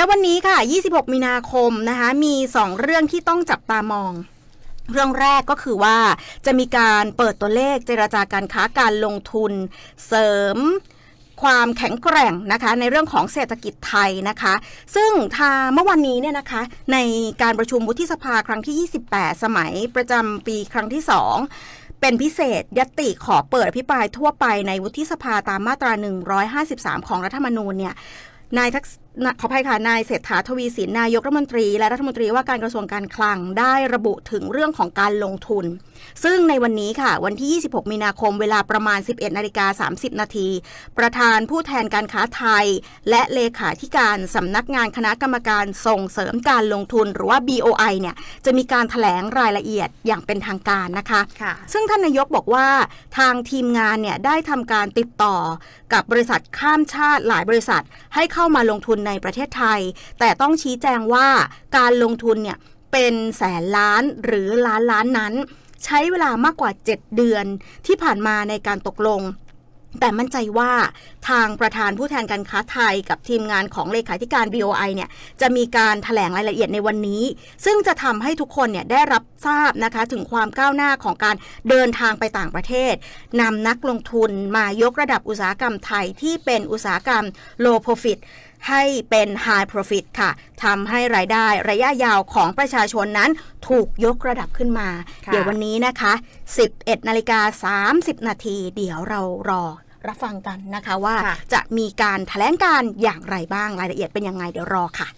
แล้ววันนี้ค่ะ 26 มีนาคมนะคะ มี 2 เรื่องที่ต้องจับตามองเรื่องแรกก็คือว่าจะมีการเปิดตัวเลขเจราจาการค้าการลงทุน เสริมความแข็งแกร่งนะคะในเรื่องของเศรษฐกิจไทยนะคะ ซึ่งทางเมื่อวันนี้เนี่ยนะคะในการประชุมวุฒิสภาครั้งที่ 28 สมัยประจำปีครั้งที่ 2 เป็นพิเศษยติขอเปิดอภิปรายทั่วไปในวุฒิสภาตามมาตรา 153 ของรัฐธรรมนูญเนี่ยนายทักษขออภัยค่ะ นายเศรษฐาทวีสินนายกรัฐมนตรี และรัฐมนตรีว่าการกระทรวงการคลังได้ระบุถึงเรื่องของการลงทุน ซึ่งในวันนี้ค่ะ วันที่ 26 มีนาคมเวลาประมาณ 11นาฬิกา30 นาที ประธานผู้แทนการค้าไทย และเลขาธิการสำนักงานคณะกรรมการส่งเสริมการลงทุนหรือว่า BOI เนี่ยจะมีการถแถลงรายละเอียดอย่างเป็นทางการนะคะค่ะซึ่งท่านนายกบอกว่าทางทีมงานเนี่ยได้ทำการติดต่อกับบริษัทข้ามชาติหลายบริษัทให้เข้ามาลงทุนในในประเทศไทย แต่ต้องชี้แจงว่าการลงทุนเนี่ยเป็นแสนล้านหรือล้านล้านนั้น ใช้เวลามากกว่า 7 เดือนที่ผ่านมาในการตกลงแต่มั่นใจว่าทางประธานผู้แทนการค้าไทยกับทีมงานของเลขาธิการ BOI เนี่ยจะมีการถแถลงรายละเอียดในวันนี้ ซึ่งจะทำให้ทุกคนเนี่ยได้รับทราบนะคะถึงความก้าวหน้าของการเดินทางไปต่างประเทศนำนักลงทุนมายกระดับอุตสาหกรรมไทยที่เป็นอุตสาหกรรม low profit ให้เป็น high profit ค่ะทำให้รายได้ระยะยาวของประชาชนนั้นถูกยกระดับขึ้นมาค่ะเดี๋ยววันนี้นะคะ 11นาฬิกา30 นาที เดี๋ยวเรารอรับฟังกันนะคะว่าค่ะจะมีการแถลงการอย่างไรบ้างรายละเอียดเป็นยังไงเดี๋ยวรอค่ะ